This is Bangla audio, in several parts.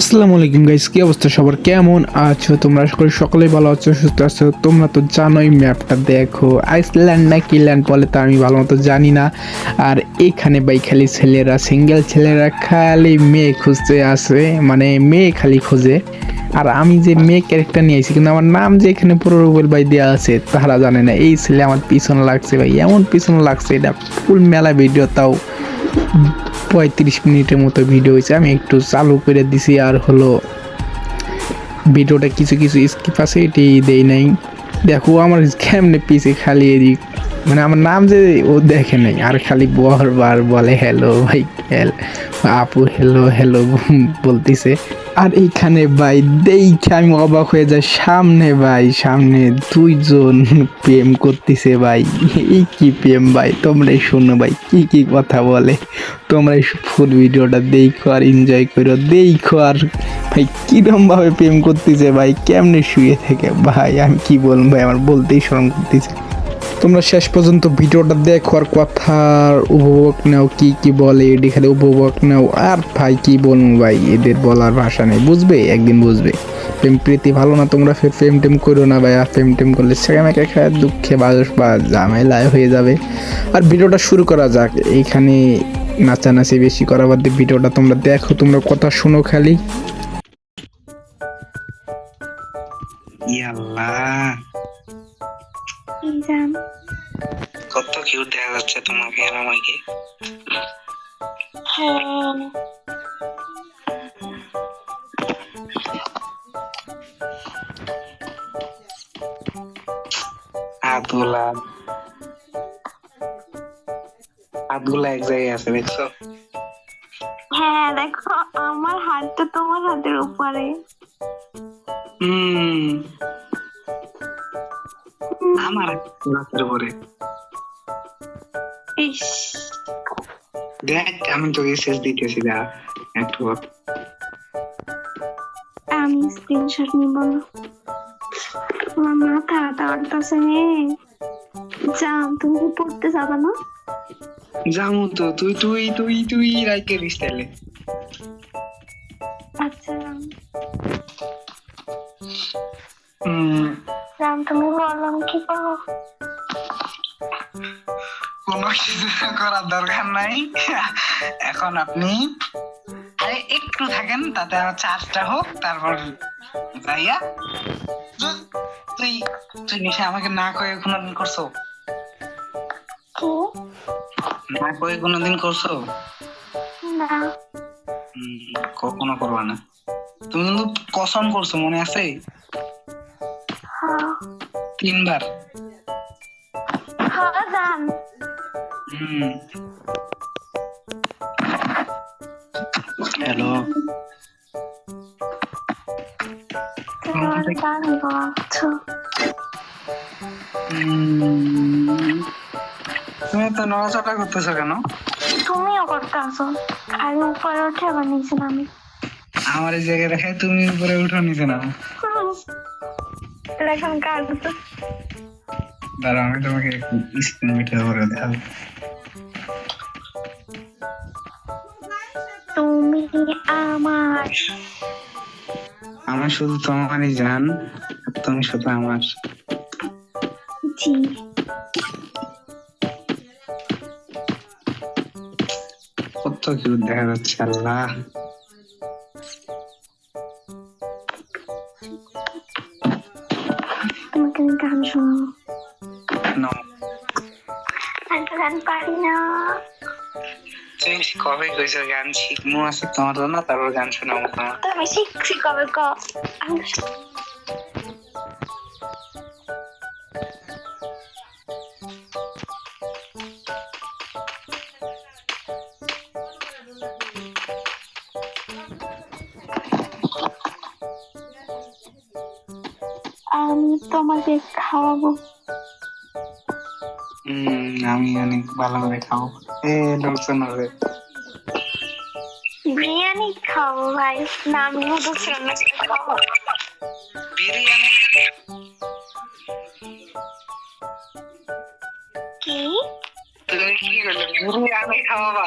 আসসালামু আলাইকুম গাইস কি অবস্থা? সবার কেমন আছো? তোমরা আশা করি সকলেই ভালো আছো, সুস্থ আছো। তোমরা তো জানোই ম্যাপটা দেখো। আইসল্যান্ড না কি ল্যান্ড বলে তা আমি ভালো মতো জানি না। আর এখানে ভাই খালি ছেলেরা সিঙ্গেল ছেলেরা খালি মেয়ে খুঁজতে আসে মানে মেয়ে খালি খোঁজে। আর আমি যে মেয়ে ক্যারেক্টার নিয়ে আসি কিন্তু আমার নাম যে এখানে পুরো রুবেল ভাই দেওয়া আছে তারা জানে না। এই ছেলে আমার পিছন লাগছে ভাই, এমন পিছন লাগছে, এটা ফুল মেলা ভিডিও তাও পঁয়ত্রিশ মিনিটের মতো ভিডিও হয়েছে। আমি একটু চালু করে দিছি আর হলো ভিডিওটা কিছু কিছু স্কিপ আছে এটি দেই নাই। দেখো, আমার কেমনে পিছে খালি এদিক মানে আমার নাম যে ও দেখে নাই, আর খালি বারবার বলে হ্যালো ভাই আপু হ্যালো হ্যালো বলতিছে। আর এইখানে ভাই, দেখে আমি অবাক হয়ে যাই। সামনে ভাই, সামনে দুইজন প্রেম করতেছে ভাই। এই কি প্রেম ভাই? তোমরাই শোনো ভাই, কি কি কথা বলে। তোমরা ফুল ভিডিওটা দেখো আর এনজয় করো। দেখো আর ভাই কিরম ভাবে প্রেম করতেছে ভাই, কেমনে শুয়ে থেকে? ভাই, আমি কি বলব? ভাই আমার বলতেই শরম করতেছে। তোমরা শেষ পর্যন্ত ভিডিওটা দেখো আর কথার উপভোগ নাও, কি কি বলে এটি খালি উপভোগ নাও। আর ভাই, কি বলব ভাই, এদের বলার ভাষা নেই, বুঝবে? একদিন বুঝবে। প্রেম প্রীতি ভালো না, তোমরা ফের প্রেম টেম করো না ভাই, আর প্রেম টেম করলে সেখানে একা দুঃখে বাজস বা ঝামেলায় হয়ে যাবে। আর ভিডিওটা শুরু করা যাক এইখানে নাচানাচি বেশি করা বাদ ভিডিওটা তোমরা দেখো, তোমরা কথা শোনো খালি। ইয়াল্লাহ। জান। কত কিউট দেখা যাচ্ছে তোমাকে আর আমাকে। হ্যাঁ। হাতগুলা হাতগুলা এক জায়গায় আছে দেখছ? হ্যাঁ দেখো আমার হাতটা তোমার হাতের উপরে। হুম। আমার। হাতের উপরে ইস। দেখ আমি তোকে শেষ দিতেছি দা একটু আমি স্ক্রিনশট নিব আমার মাথা করতেছে যান তুমি কি পড়তে যাবে না? যামু তো তুই তুই তুই তুই রাইকে তাহলে আচ্ছা হুম তুমি বললাম কি করব কোনো কিছু করার দরকার নাই। এখন আপনি আরে একটু থাকেন তাতে আমার চার্জটা হোক তারপর যাইয়া। তুই তুই নিশা আমাকে না কয়ে কোনোদিন করছ? না কয়ে কোনোদিন করছ? না। কখনো করবা না। তুমি কিন্তু কসম করছ মনে আছে? তিনবার। হুম। হ্যালো। তুমি তো নড়াচড়া করতেছো কেন? তুমিও করতে আসো খালি উপরে উঠে আবার নিচে নামি। আমার এই জায়গায় রেখে তুমি উপরে উঠো নিচে না এখন কাজ দাঁড়াও আমি তোমাকে স্ক্রিন মিটার করে দেখাবো। তুমি আমার। আমি শুধু তোমারই জান তুমি শুধু আমার। জি। কত কিউট দেখা যাচ্ছে আল্লাহ। তোমাকে গান শোনাবো No, আমি তো গান পারি না। তুমি কবে কইছো গান শিখমু? আছে তোমার জন্য তারপর গান শোনাবো তোমার তো শিখছি কবে ক? আমি তোমাকে খাওয়াবো। আমি অনেক ভালো করে খাব। এ লোকজন হবে বিরিয়ানি খাব ভাই না আমি নুডলস রান্না খাব বিরিয়ানি কি? তুমি কি করলে? বিরিয়ানি খাওয়াবা?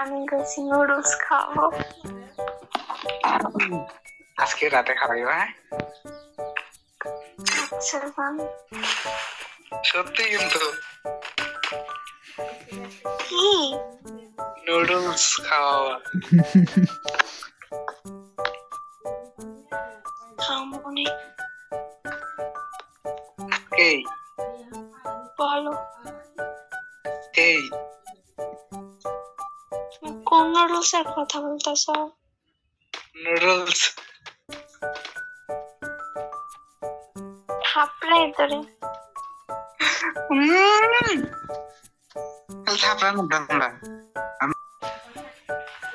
আমি গেছি নুডলস খাব। আজকে রাতে খাওয়াই হ্যাঁ? আচ্ছা সত্যি কিন্তু। নুডলস খাওয়া। এই। বলো এই। কোন নুডলসের কথা বলতেছ? নুডলস থাপড়ানো দান্দা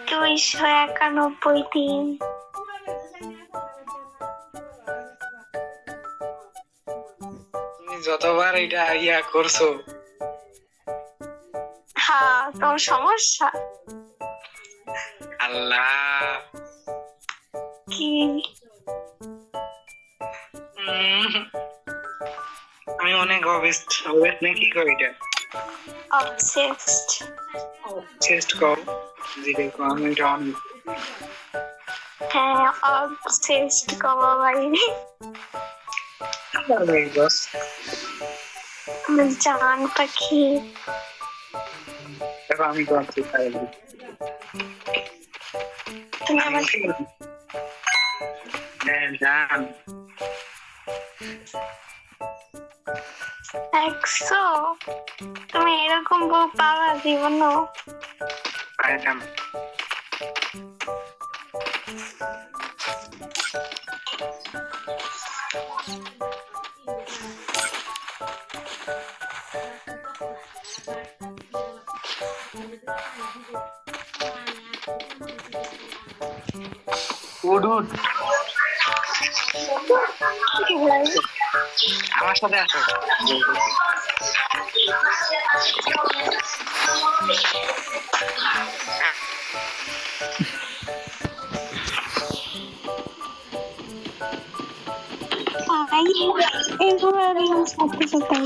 দুইশো একানব্বই দিন। তুমি যতবার এটা ইয়া করছ। হ্যাঁ তোর সমস্যা? আল্লাহ। কি? আমি অনেক অবেস্ট অবেস্ট না কি কই এটা? অবসেসড চেস্ট কর যেটা কো আমি এটা অনেক হ্যাঁ অবসেসড কবা বাইরে বস আমার জান পাখি। দেখো আমি করছি তাই তুমি আমার হ্যাঁ জান। দেখছো তুমি এরকম বউ পাওয়া জীবনও পাইতাম উঠ উঠ কি হয়? আমার সাথে আসো তাই এগুলো আমি সাথে সাথে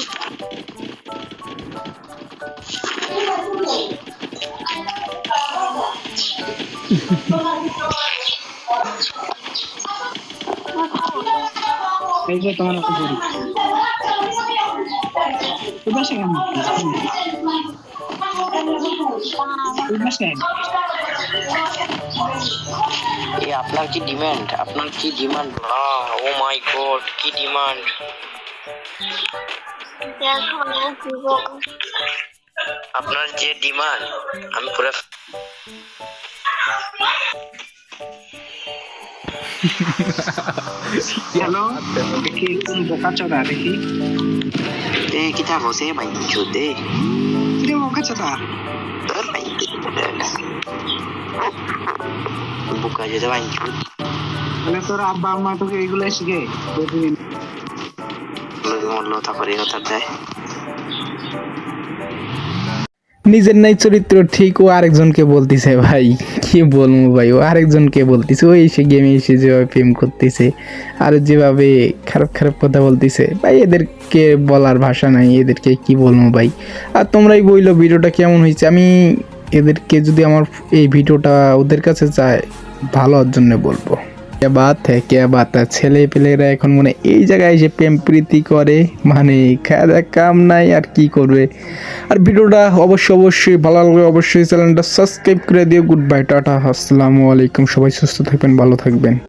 এই যে তোমার উপর তুই বসে কেন? তুই বসে এ, আপনার কি ডিমান্ড আপনার কি ডিমান্ড ও মাই গড কি ডিমান্ড না আপনার যে ডিমান্ড আমি পুরো হ্যালো দেখি বোকা চোদা দেখি। এ কি থাকো সে ভাই চুদে কিরে বোকা চোদা তোর ভাই বুকা যেতে ভাই চুদ তাহলে তোর আব্বা আম্মা তোকে এগুলো শিখে প্রতিদিন তারপরে কথা দেয় নিজের নাই চরিত্র ঠিক ও আরেকজনকে বলতিছে, ভাই। কি বলব ভাই, ও আরেকজনকে বলতেছে। ও এসে গেমে এসে যেভাবে প্রেম করতেছে, আর যেভাবে খারাপ খারাপ কথা বলতেছে, ভাই, এদেরকে বলার ভাষা নাই, এদেরকে কি বলব ভাই? আর তোমরাই বইলো ভিডিওটা কেমন হয়েছে? আমি এদেরকে যদি আমার এই ভিডিওটা ওদের কাছে যায় ভালো হওয়ার জন্য বলব। বাত হ্যাঁ বাত ছেলে পেলেরা এখন মনে এই জায়গায় এসে প্রেম প্রীতি করে। মানে খাওয়া কাম নাই, আর কি করবে। আর ভিডিওটা অবশ্যই অবশ্যই ভালো লাগবে অবশ্যই চ্যানেলটা সাবস্ক্রাইব করে দিও। গুড বাই টাটা, আসসালামু আলাইকুম। সবাই সুস্থ থাকবেন, ভালো থাকবেন।